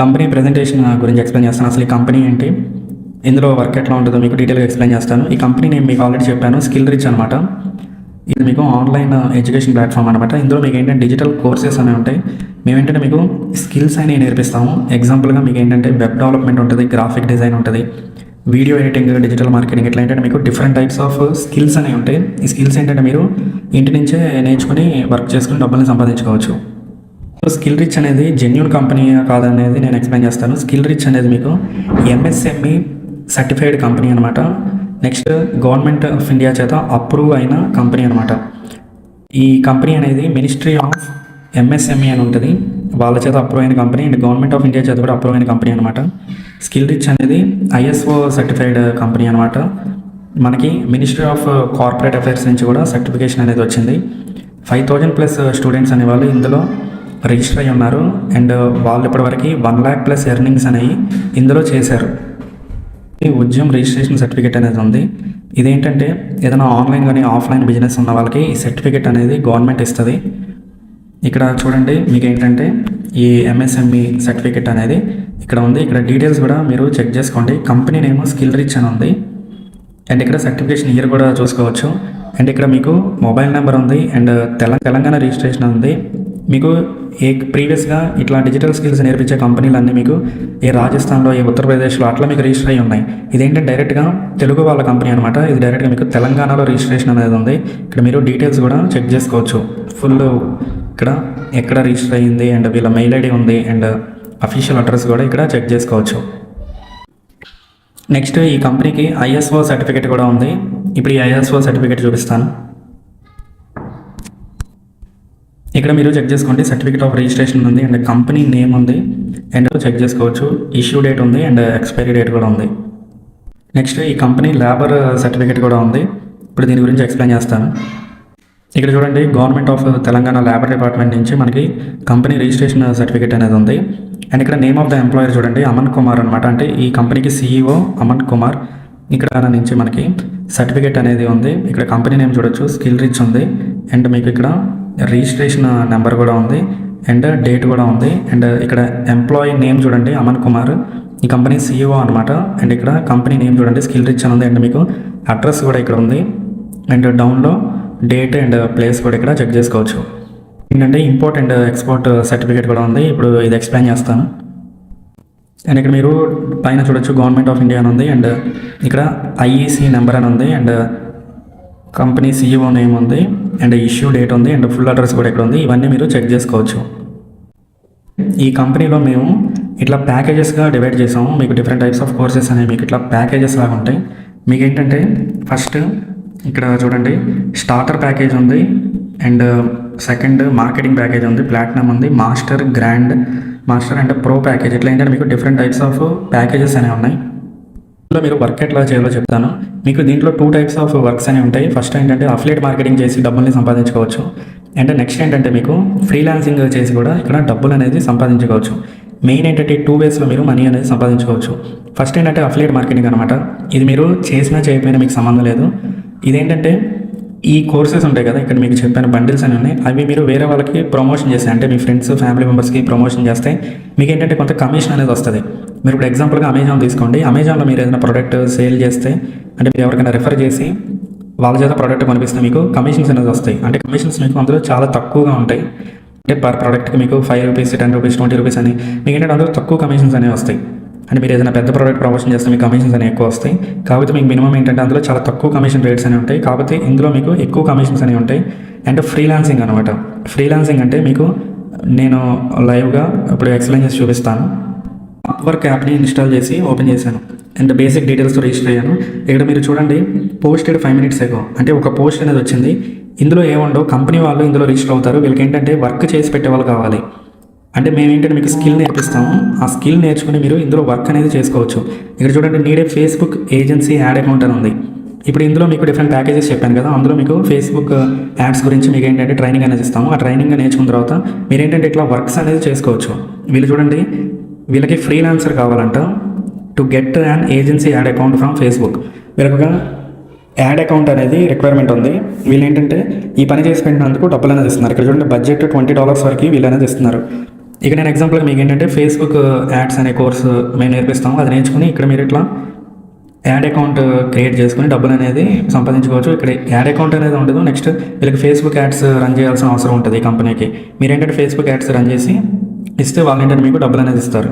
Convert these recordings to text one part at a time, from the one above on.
Company presentation గురించి explain చేస్తాను. అసలు ఈ కంపెనీ ఏంటి? ఇందులో వర్క్ ఎట్లా ఉంటుందో మీకు డీటెయిల్గా ఎక్స్ప్లెయిన్ చేస్తాను. ఈ కంపెనీ నేను మీకు ఆల్రెడీ చెప్పాను స్కిల్ రిచ్ అనమాట ఇది మీకు ఆన్లైన్ ఎడ్యుకేషన్ ప్లాట్ఫామ్ అనమాట ఇందులో మీకు ఏంటంటే డిజిటల్ కోర్సెస్ అనేవి ఉంటాయి. మేము ఏంటంటే మీకు స్కిల్స్ అనేవి నేర్పిస్తాము. ఎగ్జాంపుల్గా మీకు ఏంటంటే వెబ్ డెవలప్మెంట్ ఉంటుంది గ్రాఫిక్ డిజైన్ ఉంటుంది వీడియో ఎడిటింగ్ డిజిటల్ మార్కెటింగ్ ఇట్లా ఏంటంటే మీకు డిఫరెంట్ టైప్స్ ఆఫ్ స్కిల్స్ అనేవి ఉంటాయి. ఈ స్కిల్స్ ఏంటంటే మీరు ఇంటి నుంచే నేర్చుకుని వర్క్ చేసుకుని డబ్బుల్ని సంపాదించుకోవచ్చు. సో స్కిల్ రిచ్ అనేది జెన్యున్ కంపెనీ కాదనేది నేను ఎక్స్ప్లెయిన్ చేస్తాను. స్కిల్ రిచ్ అనేది మీకు ఎంఎస్ఎంఈ సర్టిఫైడ్ కంపెనీ అనమాట నెక్స్ట్ గవర్నమెంట్ ఆఫ్ ఇండియా చేత అప్రూవ్ అయిన కంపెనీ అనమాట ఈ కంపెనీ అనేది మినిస్ట్రీ ఆఫ్ ఎంఎస్ఎంఈ అని ఉంటుంది. వాళ్ళ చేత అప్రూవ్ అయిన company and government of India చేత కూడా అప్రూవ్ అయిన కంపెనీ అనమాట స్కిల్ రిచ్ అనేది ఐఎస్ఓ సర్టిఫైడ్ కంపెనీ అనమాట మనకి మినిస్ట్రీ ఆఫ్ కార్పొరేట్ అఫైర్స్ నుంచి కూడా సర్టిఫికేషన్ అనేది వచ్చింది. ఫైవ్ థౌజండ్ ప్లస్ స్టూడెంట్స్ అనేవాళ్ళు ఇందులో రిజిస్టర్ అయి ఉన్నారు అండ్ వాళ్ళు ఇప్పటివరకు వన్ ల్యాక్ ప్లస్ ఎర్నింగ్స్ అనేవి ఇందులో చేశారు. ఈ ఉద్యమ్ రిజిస్ట్రేషన్ సర్టిఫికేట్ అనేది ఉంది. ఇదేంటంటే ఏదైనా ఆన్లైన్ కానీ ఆఫ్లైన్ బిజినెస్ ఉన్న వాళ్ళకి ఈ సర్టిఫికేట్ అనేది గవర్నమెంట్ ఇస్తుంది. ఇక్కడ చూడండి మీకు ఏంటంటే ఈ ఎంఎస్ఎంఈ సర్టిఫికేట్ అనేది ఇక్కడ ఉంది. ఇక్కడ డీటెయిల్స్ కూడా మీరు చెక్ చేసుకోండి. కంపెనీ నేమ్ స్కిల్ రిచ్ అని ఉంది. అండ్ ఇక్కడ సర్టిఫికేషన్ ఇయర్ కూడా చూసుకోవచ్చు. అండ్ ఇక్కడ మీకు మొబైల్ నెంబర్ ఉంది. అండ్ తెల తెలంగాణ రిజిస్ట్రేషన్ ఉంది. మీకు ఏ ప్రీవియస్గా ఇట్లా డిజిటల్ స్కిల్స్ నేర్పించే కంపెనీలు అన్నీ మీకు ఏ రాజస్థాన్లో ఏ ఉత్తరప్రదేశ్లో అట్లా మీకు రిజిస్టర్ అయ్యి ఉన్నాయి. ఇదేంటంటే డైరెక్ట్గా తెలుగు వాళ్ళ కంపెనీ అనమాట ఇది డైరెక్ట్గా మీకు తెలంగాణలో రిజిస్ట్రేషన్ అనేది ఉంది. ఇక్కడ మీరు డీటెయిల్స్ కూడా చెక్ చేసుకోవచ్చు. ఫుల్ ఇక్కడ ఎక్కడ రిజిస్టర్ అయ్యింది అండ్ వీళ్ళ మెయిల్ ఐడి ఉంది అండ్ అఫీషియల్ అడ్రస్ కూడా ఇక్కడ చెక్ చేసుకోవచ్చు. నెక్స్ట్ ఈ కంపెనీకి ఐఎస్ఓ సర్టిఫికేట్ కూడా ఉంది. ఇప్పుడు ఈ ఐఎస్ఓ సర్టిఫికేట్ చూపిస్తాను. ఇక్కడ మీరు చెక్ చేసుకోండి సర్టిఫికేట్ ఆఫ్ రిజిస్ట్రేషన్ ఉంది అండ్ కంపెనీ నేమ్ ఉంది అండ్ చెక్ చేసుకోవచ్చు. ఇష్యూ డేట్ ఉంది అండ్ ఎక్స్పైరీ డేట్ కూడా ఉంది. నెక్స్ట్ ఈ కంపెనీ లేబర్ సర్టిఫికేట్ కూడా ఉంది. ఇప్పుడు దీని గురించి ఎక్స్ప్లెయిన్ చేస్తాను. ఇక్కడ చూడండి government of Telangana labour department నుంచి మనకి కంపెనీ రిజిస్ట్రేషన్ సర్టిఫికేట్ అనేది ఉంది. అండ్ ఇక్కడ నేమ్ ఆఫ్ ద ఎంప్లాయర్ చూడండి అమన్ కుమార్ అనమాట అంటే ఈ కంపెనీకి సీఈఓ అమన్ కుమార్ ఇక్కడ నుంచి మనకి సర్టిఫికేట్ అనేది ఉంది. ఇక్కడ కంపెనీ నేమ్ చూడొచ్చు స్కిల్ రిచ్ ఉంది. అండ్ మీకు ఇక్కడ రిజిస్ట్రేషన్ నెంబర్ కూడా ఉంది అండ్ డేట్ కూడా ఉంది అండ్ ఇక్కడ ఎంప్లాయీ నేమ్ చూడండి అమన్ కుమార్. ఈ కంపెనీ సీఈఓ అనమాట అండ్ ఇక్కడ కంపెనీ నేమ్ చూడండి స్కిల్ రిచ్ అని ఉంది. అండ్ మీకు అడ్రస్ కూడా ఇక్కడ ఉంది. అండ్ డౌన్లో డేట్ అండ్ ప్లేస్ కూడా ఇక్కడ చెక్ చేసుకోవచ్చు. ఏంటంటే ఇంపోర్ట్ అండ్ ఎక్స్పోర్ట్ సర్టిఫికేట్ కూడా ఉంది. ఇప్పుడు ఇది ఎక్స్ప్లెయిన్ చేస్తాను. అండ్ ఇక్కడ మీరు పైన చూడొచ్చు గవర్నమెంట్ ఆఫ్ ఇండియా అని ఉంది. అండ్ ఇక్కడ ఐఈసీ నెంబర్ అని ఉంది. అండ్ కంపెనీ సీఈఓ నేమ్ ఉంది అండ్ ఇష్యూ డేట్ ఉంది అండ్ ఫుల్ అడ్రస్ కూడా ఇక్కడ ఉంది ఇవన్నీ మీరు చెక్ చేసుకోవచ్చు. ఈ కంపెనీలో మేము ఇట్లా ప్యాకేజెస్గా డివైడ్ చేసాము. మీకు డిఫరెంట్ టైప్స్ ఆఫ్ కోర్సెస్ అనేవి మీకు ఇట్లా ప్యాకేజెస్ లాగా ఉంటాయి. మీకు ఏంటంటే ఫస్ట్ ఇక్కడ చూడండి స్టార్టర్ ప్యాకేజ్ ఉంది అండ్ సెకండ్ మార్కెటింగ్ ప్యాకేజ్ ఉంది ప్లాటినం ఉంది master grand master and pro package ఇట్లా ఏంటంటే మీకు డిఫరెంట్ టైప్స్ ఆఫ్ ప్యాకేజెస్ అనేవి ఉన్నాయి. మీరు వర్క్ ఎట్లా చేయాలో చెప్తాను. మీకు దీంట్లో టూ టైప్స్ ఆఫ్ వర్క్స్ అనేవి ఉంటాయి. ఫస్ట్ ఏంటంటే అఫ్లేట్ మార్కెటింగ్ చేసి డబ్బుల్ని సంపాదించుకోవచ్చు. అండ్ నెక్స్ట్ ఏంటంటే మీకు ఫ్రీలాన్సింగ్ చేసి కూడా ఇక్కడ డబ్బులు అనేది సంపాదించుకోవచ్చు. మెయిన్ ఏంటంటే టూ వేస్లో మీరు మనీ అనేది సంపాదించుకోవచ్చు. ఫస్ట్ ఏంటంటే అఫ్లేట్ మార్కెటింగ్ అనమాట ఇది మీరు చేసినా చేయకపోయినా మీకు సంబంధం లేదు. ఇదేంటంటే ఈ కోర్సెస్ ఉంటాయి కదా ఇక్కడ మీకు చెప్పిన బండిల్స్ అని ఉన్నాయి. అవి మీరు వేరే వాళ్ళకి ప్రమోషన్ చేస్తే అంటే మీ ఫ్రెండ్స్ ఫ్యామిలీ మెంబర్స్కి ప్రమోషన్ చేస్తే మీకు ఏంటంటే కొంత కమిషన్ అనేది వస్తుంది. మీరు ఇప్పుడు ఎగ్జాంపుల్గా అమెజాన్ తీసుకోండి. అమెజాన్లో మీరు ఏదైనా ప్రోడక్ట్ సేల్ చేస్తే అంటే మీరు ఎవరికైనా రెఫర్ చేసి వాళ్ళ చేత ప్రోడక్ట్ కనిపిస్తే మీకు కమిషన్స్ అనేది వస్తాయి. అంటే కమిషన్స్ మీకు అందులో చాలా తక్కువగా ఉంటాయి. అంటే పర్ ప్రోడక్ట్కి మీకు five rupees ten rupees twenty rupees అని మీకు ఏంటంటే అందులో తక్కువ కమిషన్స్ అనేవి వస్తాయి. అంటే మీరు ఏదైనా పెద్ద ప్రోడక్ట్ ప్రమోషన్ చేస్తే మీకు కమిషన్స్ అనేవి ఎక్కువ వస్తాయి. కాకపోతే మీకు మినిమం ఏంటంటే అందులో చాలా తక్కువ కమిషన్ రేట్స్ అనేవి ఉంటాయి. కాకపోతే ఇందులో మీకు ఎక్కువ కమిషన్స్ అనేవి ఉంటాయి. అండ్ ఫ్రీలాన్సింగ్ అనమాట ఫ్రీలాన్సింగ్ అంటే మీకు నేను లైవ్గా ఇప్పుడు ఎక్స్ప్లెయిన్ చేసి చూపిస్తాను. వర్క్ యాప్ని ఇన్స్టాల్ చేసి ఓపెన్ చేశాను. అండ్ బేసిక్ డీటెయిల్స్తో రిజిస్టర్ అయ్యాను. ఇక్కడ మీరు చూడండి పోస్టెడ్ ఫైవ్ మినిట్స్ ఎగో అంటే ఒక పోస్ట్ అనేది వచ్చింది. ఇందులో ఏముండవు కంపెనీ వాళ్ళు ఇందులో రిజిస్టర్ అవుతారు. వీళ్ళకి ఏంటంటే వర్క్ చేసి పెట్టే వాళ్ళు కావాలి. అంటే మేము ఏంటంటే మీకు స్కిల్ నేర్పిస్తాము ఆ స్కిల్ నేర్చుకుని మీరు ఇందులో వర్క్ అనేది చేసుకోవచ్చు. ఇక్కడ చూడండి నీడే ఫేస్బుక్ ఏజెన్సీ యాడ్ అకౌంట్ అని ఉంది. ఇప్పుడు ఇందులో మీకు డిఫరెంట్ ప్యాకేజెస్ చెప్పాను కదా. అందులో మీకు ఫేస్బుక్ యాడ్స్ uh, గురించి మీకు ఏంటంటే ట్రైనింగ్ అనేది ఇస్తాము. ఆ ట్రైనింగ్ నేర్చుకున్న తర్వాత మీరు ఏంటంటే ఇట్లా వర్క్స్ అనేది చేసుకోవచ్చు. వీళ్ళు చూడండి వీళ్ళకి ఫ్రీలాన్సర్ కావాలంట to get an agency ad account from Facebook వీళ్ళకి ఒక యాడ్ అకౌంట్ అనేది రిక్వైర్మెంట్ ఉంది. వీళ్ళు ఏంటంటే ఈ పని చేసి పెట్టినందుకు డబ్బులు అనేది ఇస్తున్నారు. ఇక్కడ చూడండి బడ్జెట్ ట్వంటీ డాలర్స్ వరకు వీళ్ళు అనేది ఇస్తున్నారు. ఇక నేను ఎగ్జాంపుల్ మీకు ఏంటంటే ఫేస్బుక్ యాడ్స్ అనే కోర్సు మేము నేర్పిస్తాము. అది నేర్చుకుని ఇక్కడ మీరు ఇట్లా యాడ్ అకౌంట్ క్రియేట్ చేసుకుని డబ్బులు అనేది సంపాదించుకోవచ్చు. ఇక్కడ యాడ్ అకౌంట్ అనేది ఉండదు. నెక్స్ట్ వీళ్ళకి ఫేస్బుక్ యాడ్స్ రన్ చేయాల్సిన అవసరం ఉంటుంది ఈ కంపెనీకి మీరు ఏంటంటే ఫేస్బుక్ యాడ్స్ రన్ చేసి ఇస్తే వాళ్ళు ఏంటంటే మీకు డబ్బులు అనేది ఇస్తారు.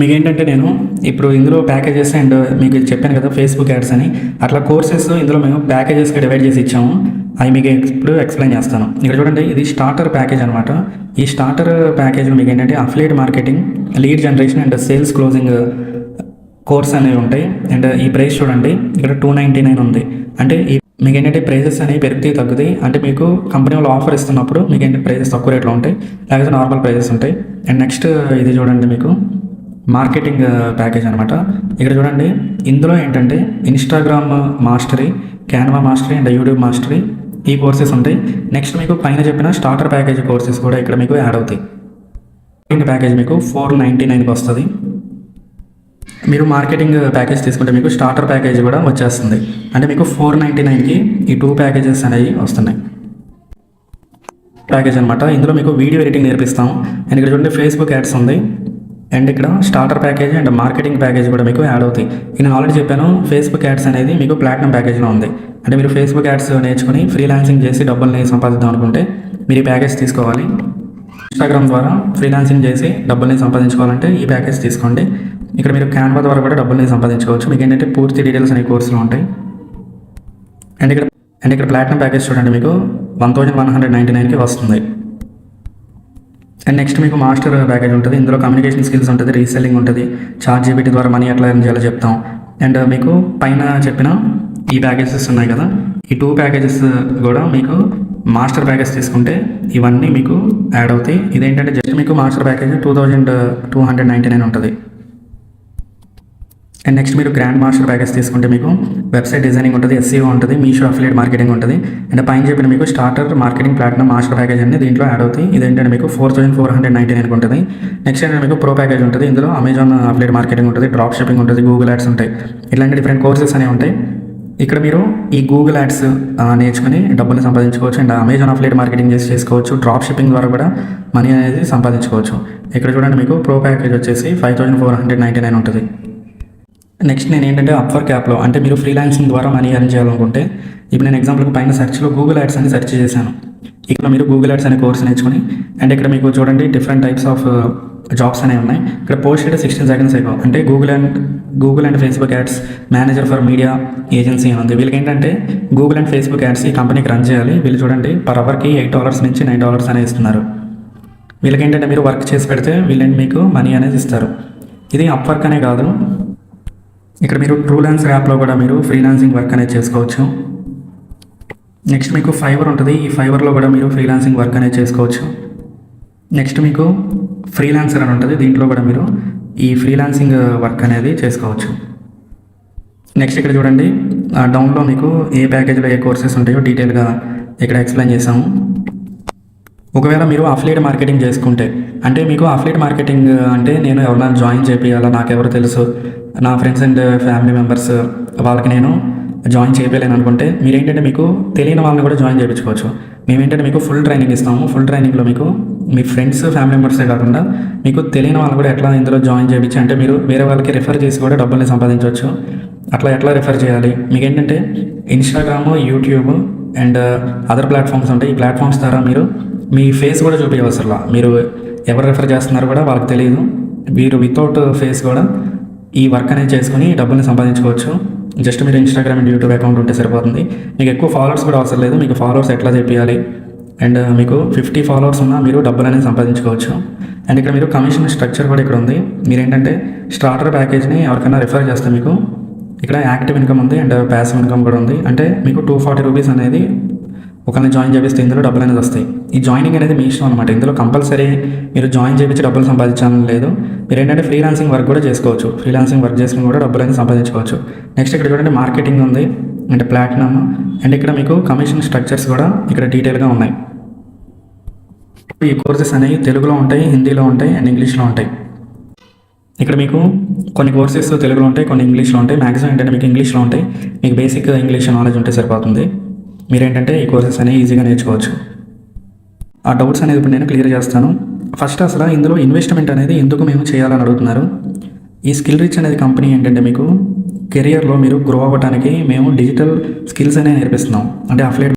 మీకు ఏంటంటే నేను ఇప్పుడు ఇందులో ప్యాకేజెస్ అండ్ మీకు చెప్పాను కదా ఫేస్బుక్ యాడ్స్ అని. అట్లా కోర్సెస్ ఇందులో మేము ప్యాకేజెస్గా డివైడ్ చేసి ఇచ్చాము. అవి మీకు ఇప్పుడు ఎక్స్ప్లెయిన్ చేస్తాను. ఇక్కడ చూడండి ఇది స్టార్టర్ ప్యాకేజ్ అనమాట ఈ స్టార్టర్ ప్యాకేజ్లో మీకు ఏంటంటే affiliate marketing lead generation and sales closing course అనేవి ఉంటాయి. అండ్ ఈ ప్రైస్ చూడండి ఇక్కడ టూ నైంటీ నైన్ ఉంది. అంటే ఈ మీకు ఏంటంటే ప్రైజెస్ అనేవి పెరుగుతాయి తగ్గుతాయి. అంటే మీకు కంపెనీ వాళ్ళు ఆఫర్ ఇస్తున్నప్పుడు మీకు ఏంటంటే ప్రైజెస్ తక్కువ రేట్లో ఉంటాయి. లేకపోతే నార్మల్ ప్రైజెస్ ఉంటాయి. అండ్ నెక్స్ట్ ఇది చూడండి మీకు. మార్కెటింగ్ ప్యాకేజ్ అనమాట ఇక్కడ చూడండి. ఇందులో ఏంటంటే Instagram mastery Canva mastery and YouTube mastery ఈ కోర్సెస్ ఉంటాయి. నెక్స్ట్ మీకు పైన చెప్పిన స్టార్టర్ ప్యాకేజ్ కోర్సెస్ కూడా ఇక్కడ మీకు యాడ్ అవుతాయి. ప్యాకేజ్ మీకు ఫోర్ నైంటీ నైన్కి వస్తుంది. మీరు మార్కెటింగ్ ప్యాకేజ్ తీసుకుంటే మీకు స్టార్టర్ ప్యాకేజ్ కూడా వచ్చేస్తుంది. అంటే మీకు ఫోర్ నైంటీ నైన్కి ఈ టూ ప్యాకేజెస్ అనేవి వస్తున్నాయి. ప్యాకేజ్ అనమాట ఇందులో మీకు వీడియో ఎడిటింగ్ నేర్పిస్తాం. అండ్ ఇక్కడ చూడండి ఫేస్బుక్ యాడ్స్ ఉంది. అండ్ ఇక్కడ starter package and marketing package కూడా మీకు యాడ్ అవుతాయి. నేను ఆల్రెడీ చెప్పాను ఫేస్బుక్ యాడ్స్ అనేది మీకు ప్లాటినం ప్యాకేజ్లో ఉంది. అంటే మీరు ఫేస్బుక్ యాడ్స్ నేర్చుకుని ఫ్రీలాన్సింగ్ చేసి డబ్బుల్ని సంపాదిద్దాం అనుకుంటే మీరు ఈ ప్యాకేజ్ తీసుకోవాలి. ఇన్స్టాగ్రామ్ ద్వారా ఫ్రీలాన్సింగ్ చేసి డబ్బుల్ని సంపాదించుకోవాలంటే ఈ ప్యాకేజ్ తీసుకోండి. ఇక్కడ మీరు క్యాన్వా ద్వారా కూడా డబ్బుల్ని సంపాదించుకోవచ్చు. మీకు ఏంటంటే పూర్తి డీటెయిల్స్ అనే కోర్సులు ఉంటాయి. అండ్ ఇక్కడ అండ్ ఇక్కడ ప్లాటినం ప్యాకేజ్ చూడండి మీకు. One thousand one hundred ninety నైన్కి వస్తుంది. అండ్ నెక్స్ట్ మీకు మాస్టర్ ప్యాకేజ్ ఉంటుంది. ఇందులో కమ్యూనికేషన్ స్కిల్స్ ఉంటుంది రీసెల్లింగ్ ఉంటుంది. చార్ట్ జీబీటీ ద్వారా మనీ ఎట్లా ఎర్న్ చేయాలో చెప్తాం. అండ్ మీకు పైన చెప్పిన ఈ ప్యాకేజెస్ ఉన్నాయి కదా. ఈ టూ ప్యాకేజెస్ కూడా మీకు మాస్టర్ ప్యాకేజ్ తీసుకుంటే ఇవన్నీ మీకు యాడ్ అవుతాయి. ఇదేంటంటే జస్ట్ మీకు master package two thousand two hundred ninety nine ఉంటుంది. అండ్ నెక్స్ట్ మీరు గ్రాండ్ మాస్టర్ ప్యాకేజ్ తీసుకుంటే మీకు వెబ్సైట్ డిజైనింగ్ ఉంటుంది ఎస్సీఓ ఉంటుంది మీషో అఫిలియేట్ మార్కెటింగ్ ఉంటుంది. అండ్ పైన చెప్పిన మీకు starter marketing platform master package అనేది దీంట్లో యాడ్ అవుతుంది ఇదేంటంటే మీకు four thousand four hundred ninety nine ఉంటుంది. నెక్స్ట్ ఏంటంటే మీకు ప్రో ప్యాకేజ్ ఉంటుంది. ఇందులో అమెజాన్ అఫిలియేట్ మార్కెటింగ్ ఉంటుంది డ్రాప్ షిప్పింగ్ ఉంటుంది గూగుల్ యాడ్స్ ఉంటాయి. ఇలాంటి డిఫరెంట్ కోర్సెస్ అనేవి ఉంటాయి. ఇక్కడ మీరు ఈ గూగుల్ యాడ్స్ నేర్చుకుని డబ్బులు సంపాదించుకోవచ్చు. అండ్ అమెజాన్ అఫిలియేట్ మార్కెటింగ్ చేసి చేసుకోవచ్చు. డ్రాప్ షిప్పింగ్ ద్వారా కూడా మనీ అనేది సంపాదించుకోవచ్చు. ఇక్కడ చూడండి మీకు ప్రో ప్యాకేజ్ వచ్చేసి five thousand four hundred ninety nine ఉంటుంది. నెక్స్ట్ నేను ఏంటంటే అప్వర్క్ యాప్లో అంటే మీరు ఫ్రీలాన్సింగ్ ద్వారా మనీ ఎర్న్ చేయాలనుకుంటే ఇప్పుడు నేను ఎగ్జాంపుల్కి పైన సెర్చ్లో గూగుల్ యాడ్స్ అని సెర్చ్ చేశాను. ఇక్కడ మీరు గూగుల్ యాడ్స్ అనే కోర్స్ నేర్చుకుని అండ్ ఇక్కడ మీకు చూడండి డిఫరెంట్ టైప్స్ ఆఫ్ జాబ్స్ అనేవి ఉన్నాయి. ఇక్కడ పోస్ట్ అయితే సిక్స్టీన్ సెకండ్స్ అయిపో అంటే Google and Google and Facebook ads manager for media agency అని ఉంది. వీళ్ళకి ఏంటంటే గూగుల్ అండ్ ఫేస్బుక్ యాడ్స్ ఈ కంపెనీకి రన్ చేయాలి. వీళ్ళు చూడండి పర్ అవర్కి ఎయిట్ డాలర్స్ నుంచి నైన్ డాలర్స్ అనేది ఇస్తున్నారు. వీళ్ళకి ఏంటంటే మీరు వర్క్ చేసి పెడితే వీళ్ళని మీకు మనీ అనేది ఇస్తారు. ఇది అప్ వర్క్ అనే కాదు. ఇక్కడ మీరు ట్రూలాన్స్ యాప్లో కూడా మీరు ఫ్రీలాన్సింగ్ వర్క్ అనేది చేసుకోవచ్చు. నెక్స్ట్ మీకు ఫైవర్ ఉంటుంది. ఈ ఫైవర్లో కూడా మీరు ఫ్రీలాన్సింగ్ వర్క్ అనేది చేసుకోవచ్చు. నెక్స్ట్ మీకు ఫ్రీలాన్సర్ అని ఉంటుంది. దీంట్లో కూడా మీరు ఈ ఫ్రీలాన్సింగ్ వర్క్ uh, అనేది చేసుకోవచ్చు. నెక్స్ట్ ఇక్కడ చూడండి. డౌన్లో మీకు ఏ ప్యాకేజ్లో ఏ కోర్సెస్ ఉంటాయో డీటెయిల్గా ఇక్కడ ఎక్స్ప్లెయిన్ చేసాము ఒకవేళ మీరు అఫ్లేట్ మార్కెటింగ్ చేసుకుంటే అంటే మీకు అఫ్లేట్ మార్కెటింగ్ uh, అంటే నేను ఎవరైనా జాయిన్ చేయాలా నాకు ఎవరు తెలుసు? నా ఫ్రెండ్స్ అండ్ ఫ్యామిలీ మెంబర్స్ వాళ్ళకి నేను జాయిన్ చేయలేను అనుకుంటే మీరు ఏంటంటే మీకు తెలియని వాళ్ళని కూడా జాయిన్ చేయించుకోవచ్చు. మేము ఏంటంటే మీకు ఫుల్ ట్రైనింగ్ ఇస్తాము. ఫుల్ ట్రైనింగ్లో మీకు మీ ఫ్రెండ్స్ ఫ్యామిలీ మెంబర్సే కాకుండా మీకు తెలియని వాళ్ళు కూడా ఎట్లా ఇందులో జాయిన్ చేయించి అంటే మీరు వేరే వాళ్ళకి రిఫర్ చేసి కూడా డబ్బుల్ని సంపాదించవచ్చు. అట్లా ఎట్లా రిఫర్ చేయాలి? మీకు ఏంటంటే Instagram YouTube and other platforms ఉంటాయి. ఈ ప్లాట్ఫామ్స్ ద్వారా మీరు మీ ఫేస్ కూడా చూపించవసరలా. మీరు ఎవరు రిఫర్ చేస్తున్నారో కూడా వాళ్ళకి తెలియదు. మీరు వితౌట్ ఫేస్ uh, కూడా ఈ వర్క్ అనేది చేసుకుని డబ్బుల్ని సంపాదించుకోవచ్చు. జస్ట్ మీరు ఇన్స్టాగ్రామ్ అండ్ యూట్యూబ్ అకౌంట్ ఉంటే సరిపోతుంది. మీకు ఎక్కువ ఫాలోవర్స్ కూడా అవసరం లేదు. మీకు ఫాలోవర్స్ ఎట్లా చేయాలి అండ్ uh, మీకు ఫిఫ్టీ ఫాలోవర్స్ ఉన్నా మీరు డబ్బులు అనేది సంపాదించుకోవచ్చు. అండ్ ఇక్కడ మీరు కమిషన్ స్ట్రక్చర్ కూడా ఇక్కడ ఉంది. మీరు ఏంటంటే స్టార్టర్ ప్యాకేజ్ని ఎవరికైనా రిఫర్ చేస్తే మీకు ఇక్కడ యాక్టివ్ ఇన్కమ్ ఉంది అండ్ ప్యాసివ్ ఇన్కమ్ కూడా ఉంది. అంటే మీకు టూ ఫార్టీ రూపీస్ అనేది ఒకరిని జాయిన్ చేపిస్తే ఇందులో డబ్బులు అనేది వస్తాయి. ఈ జాయినింగ్ అనేది మీ ఇష్టం అనమాట ఇందులో కంపల్సరీ మీరు జాయిన్ చేపించి డబ్బులు సంపాదించాలని లేదు. మీరు ఏంటంటే ఫ్రీలాన్సింగ్ వర్క్ కూడా చేసుకోవచ్చు. ఫ్రీలాన్సింగ్ వర్క్ చేసుకుని కూడా డబ్బులు అనేది సంపాదించుకోవచ్చు. నెక్స్ట్ ఇక్కడ చూడండి మార్కెటింగ్ ఉంది. అంటే ప్లాటినమ్ అండ్ ఇక్కడ మీకు కమిషన్ స్ట్రక్చర్స్ కూడా ఇక్కడ డీటెయిల్గా ఉన్నాయి. ఈ కోర్సెస్ అనేవి తెలుగులో ఉంటాయి హిందీలో ఉంటాయి అండ్ ఇంగ్లీష్లో ఉంటాయి. ఇక్కడ మీకు కొన్ని కోర్సెస్ తెలుగులో ఉంటాయి కొన్ని ఇంగ్లీష్లో ఉంటాయి. మ్యాక్సిమం ఏంటంటే మీకు ఇంగ్లీష్లో ఉంటాయి. మీకు బేసిక్ ఇంగ్లీష్ నాలెడ్జ్ ఉంటే సరిపోతుంది. మీరేంటంటే ఈ కోర్సెస్ అనేవి ఈజీగా నేర్చుకోవచ్చు. ఆ డౌట్స్ అనేది ఇప్పుడు నేను క్లియర్ చేస్తాను. ఫస్ట్ అసలు ఇందులో ఇన్వెస్ట్మెంట్ అనేది ఎందుకు మేము చేయాలని అడుగుతున్నారు? ఈ స్కిల్ రిచ్ అనేది కంపెనీ ఏంటంటే మీకు కెరియర్లో మీరు గ్రో అవ్వడానికి మేము డిజిటల్ స్కిల్స్ అనేవి నేర్పిస్తున్నాం. అంటే అఫ్లేట్